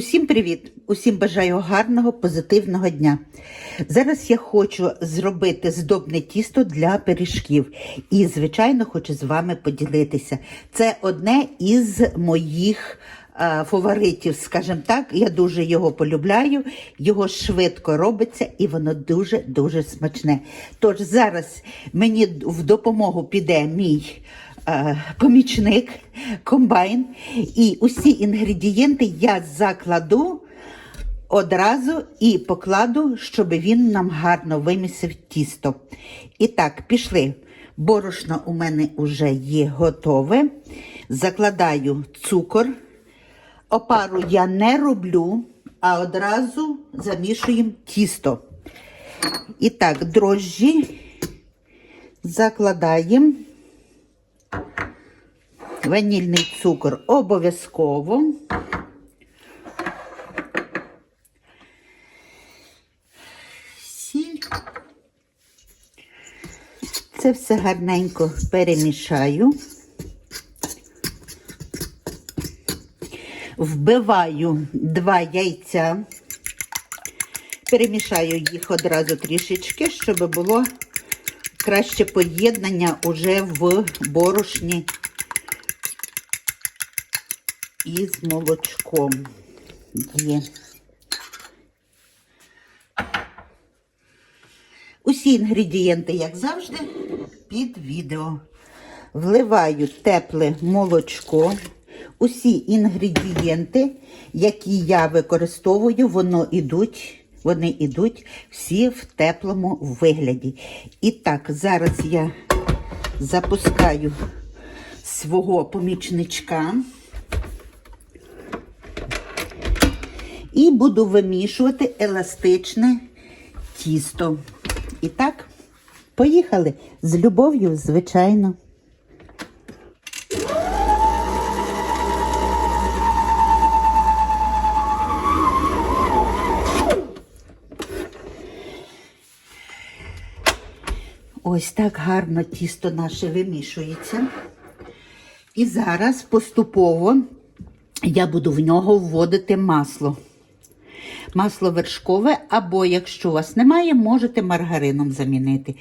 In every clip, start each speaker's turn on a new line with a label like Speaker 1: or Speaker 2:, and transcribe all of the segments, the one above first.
Speaker 1: Усім привіт! Усім бажаю гарного, позитивного дня. Зараз я хочу зробити здобне тісто для пиріжків. І, звичайно, хочу з вами поділитися. Це одне із моїх е, фаворитів, скажімо так. Я дуже його полюбляю, його швидко робиться і воно дуже-дуже смачне. Тож зараз мені в допомогу піде мій помічник, комбайн. І усі інгредієнти я закладу одразу і покладу, щоб він нам гарно вимісив тісто. І так, пішли. Борошно у мене вже є готове. Закладаю цукор. Опару я не роблю, а одразу замішуємо тісто. І так, дрожжі закладаємо. Ванільний цукор обов'язково. Це все гарненько перемішаю. Вбиваю два яйця, перемішаю їх одразу трішечки, щоб було краще поєднання уже в борошні із молочком. Є. Усі інгредієнти, як завжди, під відео. Вливаю тепле молочко. Усі інгредієнти, які я використовую, воно ідуть, вони йдуть всі в теплому вигляді. І так, зараз я запускаю свого помічничка. І буду вимішувати еластичне тісто. І так, поїхали з любов'ю, звичайно. Ось так гарно тісто наше вимішується. І зараз поступово я буду в нього вводити масло. Масло вершкове, або, якщо у вас немає, можете маргарином замінити.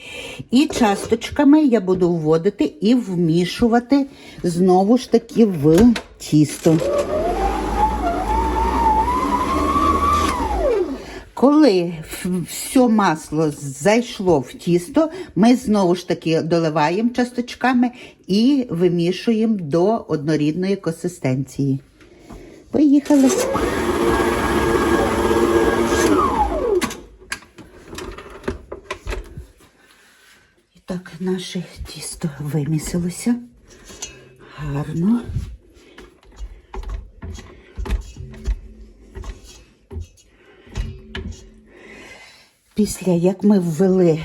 Speaker 1: І часточками я буду вводити і вмішувати знову ж таки в тісто. Коли все масло зайшло в тісто, ми знову ж таки доливаємо часточками і вимішуємо до однорідної консистенції. Поїхали. І так, наше тісто вимісилося гарно. Після як ми ввели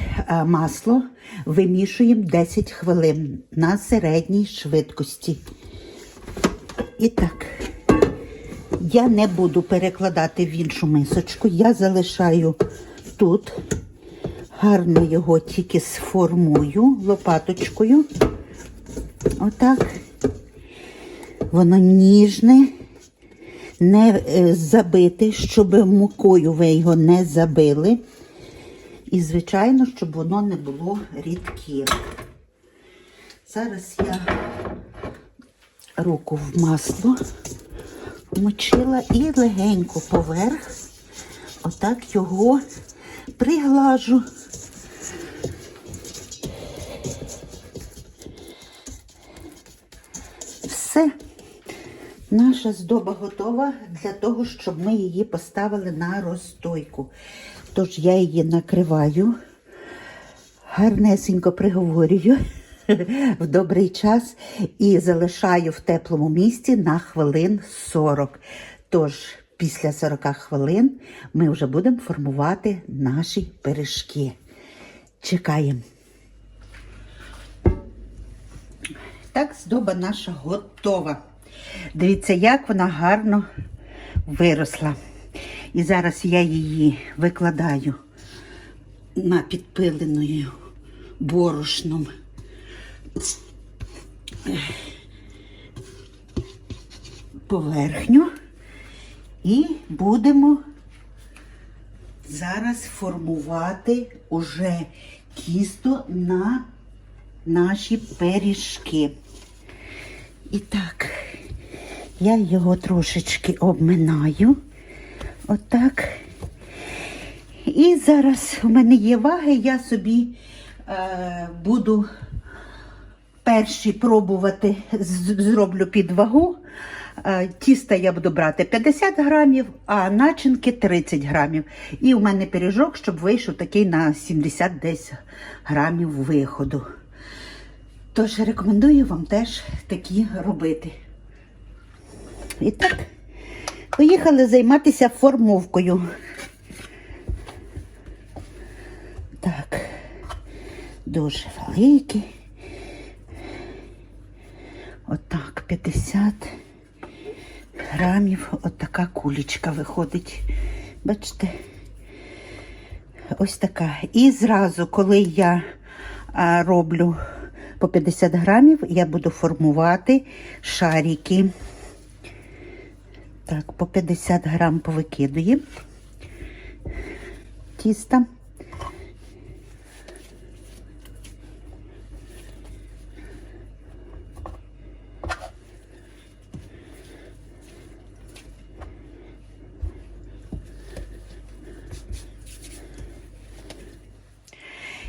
Speaker 1: масло, вимішуємо 10 хвилин на середній швидкості. І так, я не буду перекладати в іншу мисочку, я залишаю тут, гарно його тільки сформую лопаточкою. Отак. Воно ніжне, не е, забите, щоб мукою ви його не забили. І, звичайно, щоб воно не було рідким. Зараз я руку в масло вмочила і легенько поверх, отак його приглажу. Все. Наша здоба готова для того, щоб ми її поставили на розстойку. Тож я її накриваю, гарнесенько приговорюю в добрий час і залишаю в теплому місці на хвилин 40. Тож, після 40 хвилин ми вже будемо формувати наші пиріжки. Чекаємо. Так, здоба наша готова. Дивіться, як вона гарно виросла. І зараз я її викладаю на підпиленою борошном поверхню І будемо зараз формувати уже тісто на наші пиріжки. І так, я його трошечки обминаю. Отак. І зараз у мене є ваги, я собі е, буду перші пробувати, зроблю під вагу. Е, Тіста я буду брати 50 грамів, а начинки 30 грамів. І у мене пиріжок, щоб вийшов такий на 70 десь грамів виходу. Тож рекомендую вам теж такі робити. І так, поїхали займатися формовкою. Так, дуже великі. Отак, 50 грамів, отака кулечка виходить. Бачите? Ось така. І зразу, коли я роблю по 50 грамів, я буду формувати шарики. Так, по 50 грам повикидуємо тіста.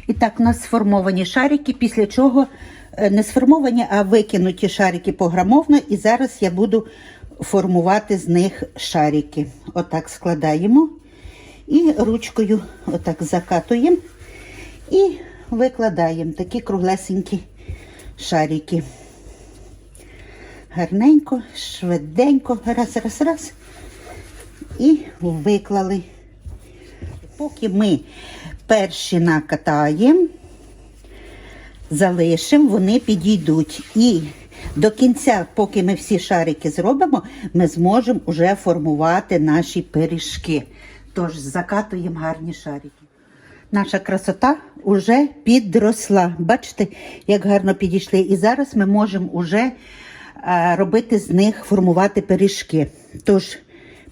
Speaker 1: І так, у нас сформовані шарики, після чого е, не сформовані, а викинуті шарики пограмовно. І зараз я буду формувати з них шарики. Отак складаємо і ручкою отак закатуємо і викладаємо такі круглесенькі шарики. Гарненько, швиденько, раз, раз, раз. І виклали. Поки ми перші накатаємо, залишимо, вони підійдуть. І до кінця, поки ми всі шарики зробимо, ми зможемо вже формувати наші пиріжки. Тож закатуємо гарні шарики. Наша красота вже підросла. Бачите, як гарно підійшли. І зараз ми можемо вже е, робити з них, формувати пиріжки. Тож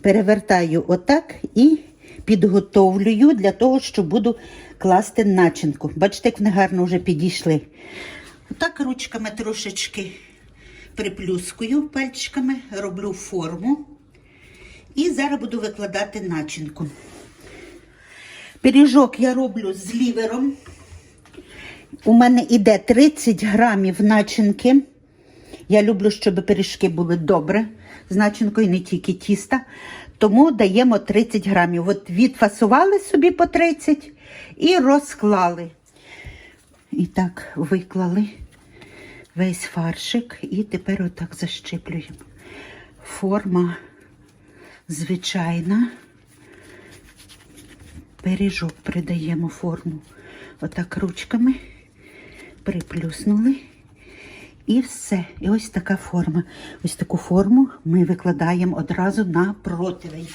Speaker 1: перевертаю отак і підготовлюю для того, що буду класти начинку. Бачите, як вони гарно вже підійшли. Отак ручками трошечки приплюскую пальчиками, роблю форму. І зараз буду викладати начинку. Пиріжок я роблю з лівером. У мене йде 30 грамів начинки. Я люблю, щоб пиріжки були добре з начинкою, не тільки тіста. Тому даємо 30 грамів. От відфасували собі по 30 і розклали. І так виклали весь фаршик і тепер отак защиплюємо. Форма звичайна. Пиріжок придаємо форму. Отак ручками приплюснули. І все. І ось така форма. Ось таку форму ми викладаємо одразу на противень.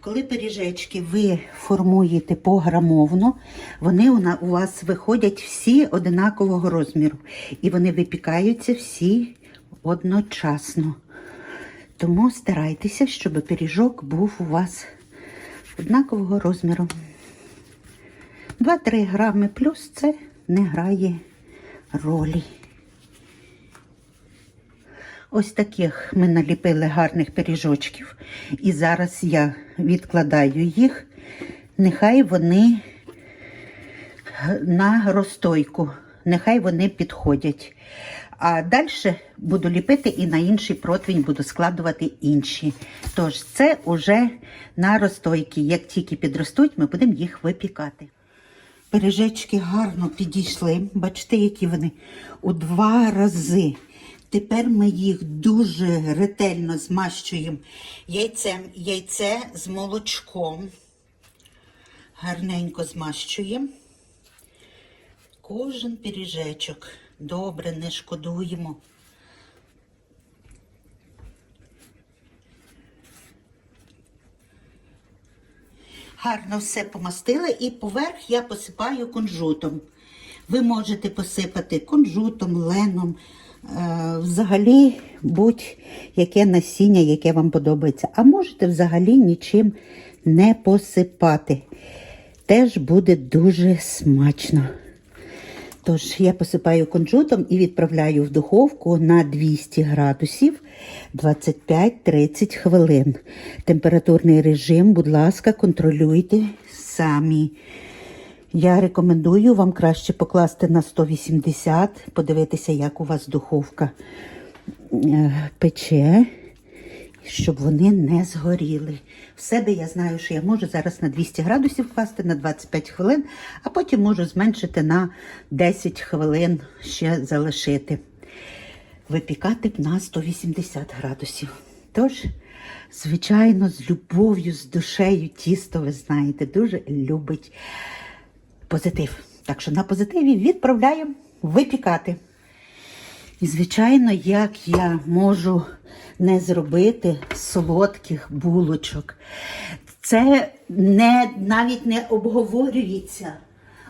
Speaker 1: Коли пиріжечки ви формуєте пограмовно, вони у вас виходять всі одинакового розміру. І вони випікаються всі одночасно. Тому старайтеся, щоб пиріжок був у вас однакового розміру. 2-3 грами плюс це не грає ролі. Ось таких ми наліпили гарних пиріжочків. І зараз я відкладаю їх. Нехай вони на розстойку, нехай вони підходять. А далі буду ліпити і на інший противень буду складувати інші. Тож це уже на розстойки. Як тільки підростуть, ми будемо їх випікати. Пиріжечки гарно підійшли. Бачите, які вони у два рази. Тепер ми їх дуже ретельно змащуємо яйцем. Яйце з молочком. Гарненько змащуємо. Кожен пиріжечок. Добре, не шкодуємо. Гарно все помастила і поверх я посипаю кунжутом. Ви можете посипати кунжутом, леном, взагалі будь-яке насіння, яке вам подобається. А можете взагалі нічим не посипати. Теж буде дуже смачно. Тож я посипаю кунжутом і відправляю в духовку на 200 градусів 25-30 хвилин. Температурний режим, будь ласка, контролюйте самі. Я рекомендую вам краще покласти на 180, подивитися, як у вас духовка е, пече, щоб вони не згоріли. В себе я знаю, що я можу зараз на 200 градусів класти на 25 хвилин, а потім можу зменшити на 10 хвилин ще залишити. Випікати б на 180 градусів. Тож, звичайно, з любов'ю, з душею тісто, ви знаєте, дуже любить позитив. Так що на позитиві відправляємо випікати. І, звичайно, як я можу не зробити солодких булочок. Це не, навіть не обговорюється.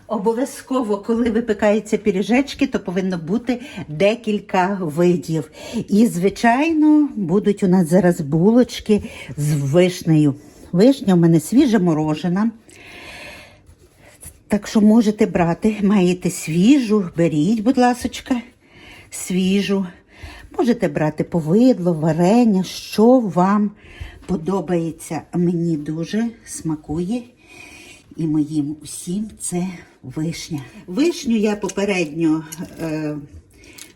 Speaker 1: Обов'язково, коли випікаються пиріжечки, то повинно бути декілька видів. І, звичайно, будуть у нас зараз булочки з вишнею. Вишня у мене свіжа морожена. Так що можете брати, маєте свіжу, беріть, будь ласочка, свіжу. Можете брати повидло, варення, що вам подобається. Мені дуже смакує і моїм усім це вишня. Вишню я попередньо е,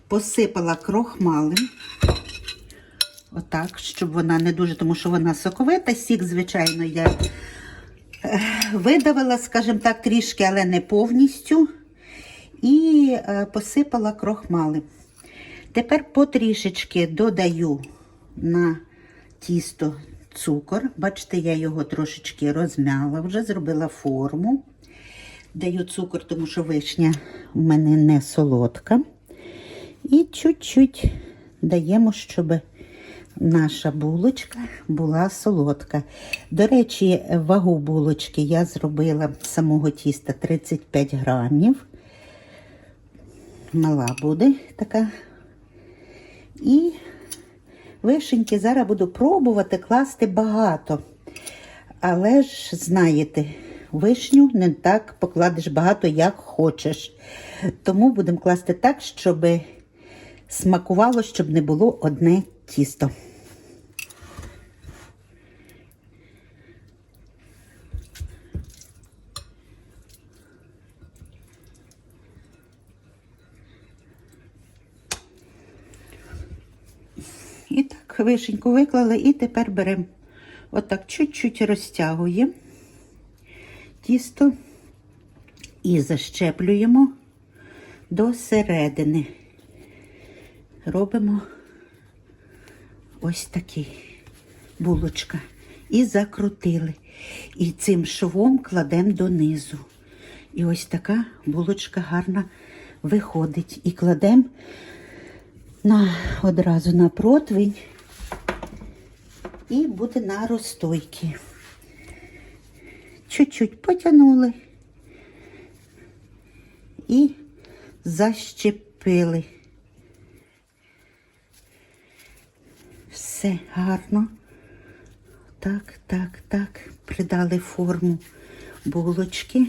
Speaker 1: посипала крохмалем. Отак, щоб вона не дуже, тому що вона соковита. Сік, звичайно, я видавила, скажімо так, трішки, але не повністю. І е, посипала крохмалем. Тепер потрішечки додаю на тісто цукор. Бачите, я його трошечки розмяла, вже зробила форму. Даю цукор, тому що вишня у мене не солодка. І чуть-чуть даємо, щоб наша булочка була солодка. До речі, вагу булочки я зробила самого тіста 35 грамів. Мала буде така. І вишеньки зараз буду пробувати класти багато. Але ж, знаєте, вишню не так покладеш багато, як хочеш. Тому будемо класти так, щоб смакувало, щоб не було одне тісто. І так, вишеньку виклали, і тепер беремо отак чуть-чуть розтягуємо тісто і защеплюємо до середини. Робимо ось такий булочка. І закрутили. І цим швом кладемо донизу. І ось така булочка гарна виходить. І кладемо на, одразу на противень і буде на розстойки. Чуть-чуть потягнули і защепили. Все гарно. Так, так, так. Придали форму булочки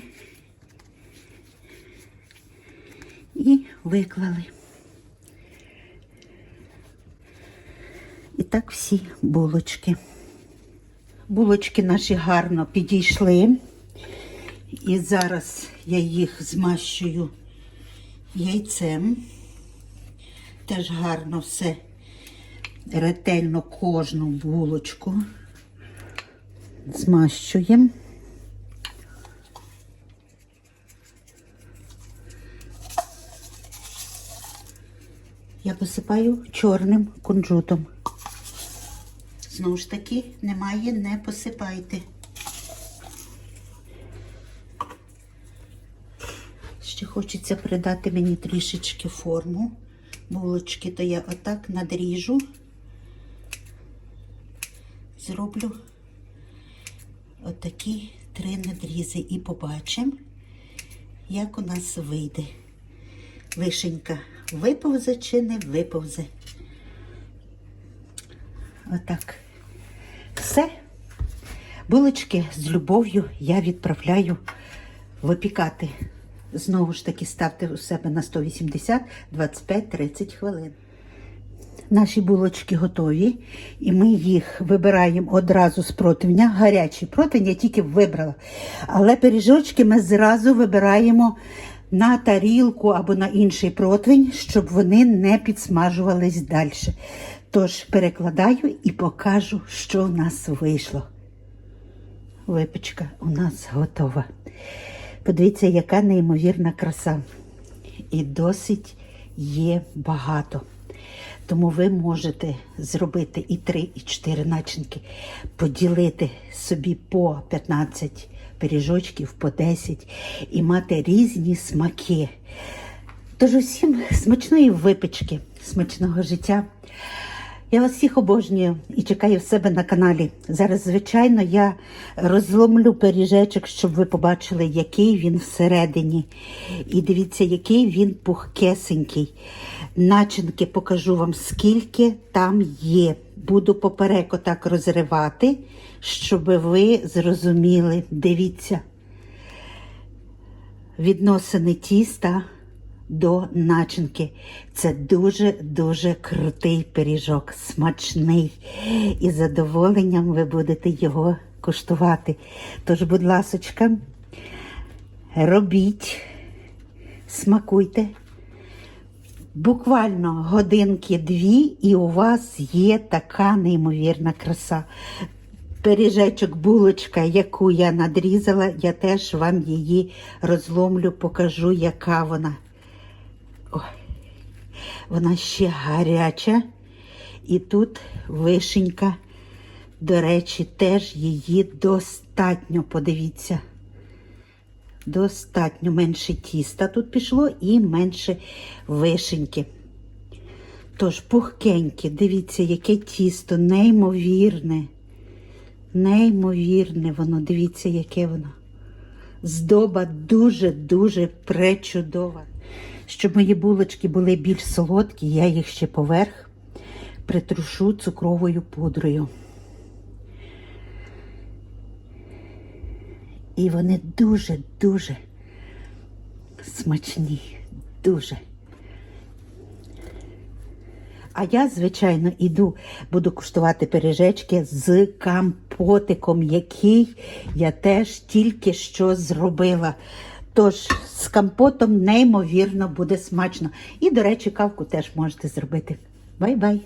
Speaker 1: і виклали. Так всі булочки. Булочки наші гарно підійшли. І зараз я їх змащую яйцем. Теж гарно все ретельно кожну булочку змащуємо. Я посипаю чорним кунжутом. Знову ж таки, немає, не посипайте. Ще хочеться придати мені трішечки форму булочки, то я отак надріжу, зроблю отакі три надрізи і побачимо, як у нас вийде. Вишенька виповзе чи не виповзе. Отак. Булочки з любов'ю я відправляю випікати. Знову ж таки, ставте у себе на 180 25-30 хвилин. Наші булочки готові, і ми їх вибираємо одразу з противня. Гарячий противень я тільки вибрала. Але пиріжочки ми зразу вибираємо на тарілку або на інший противень, щоб вони не підсмажувались далі. Тож перекладаю і покажу, що в нас вийшло. Випічка у нас готова. Подивіться, яка неймовірна краса. І досить є багато. Тому ви можете зробити і 3, і 4 начинки, поділити собі по 15 пиріжочків, по 10 і мати різні смаки. Тож усім смачної випічки, смачного життя. Я вас всіх обожнюю і чекаю в себе на каналі. Зараз, звичайно, я розломлю пиріжечок, щоб ви побачили, який він всередині. І дивіться, який він пухкесенький. Начинки покажу вам, скільки там є. Буду поперек отак розривати, щоб ви зрозуміли. Дивіться. Відносини тіста до начинки. Це дуже-дуже крутий пиріжок, смачний. І з задоволенням ви будете його куштувати. Тож, будь ласочка, робіть, смакуйте. Буквально годинки дві, і у вас є така неймовірна краса. Пиріжечок, булочка, яку я надрізала, я теж вам її розломлю, покажу, яка вона. Вона ще гаряча. І тут вишенька, до речі, теж її достатньо, подивіться. Достатньо менше тіста тут пішло і менше вишеньки. Тож пухкеньке, дивіться, яке тісто, неймовірне. Неймовірне воно, дивіться, яке воно. Здоба дуже-дуже пречудова. Щоб мої булочки були більш солодкі, я їх ще поверх притрушу цукровою пудрою. І вони дуже-дуже смачні. Дуже. А я, звичайно, іду, буду куштувати пиріжечки з компотиком, який я теж тільки що зробила. Тож з компотом неймовірно буде смачно. І, до речі, кавку теж можете зробити. Бай-бай!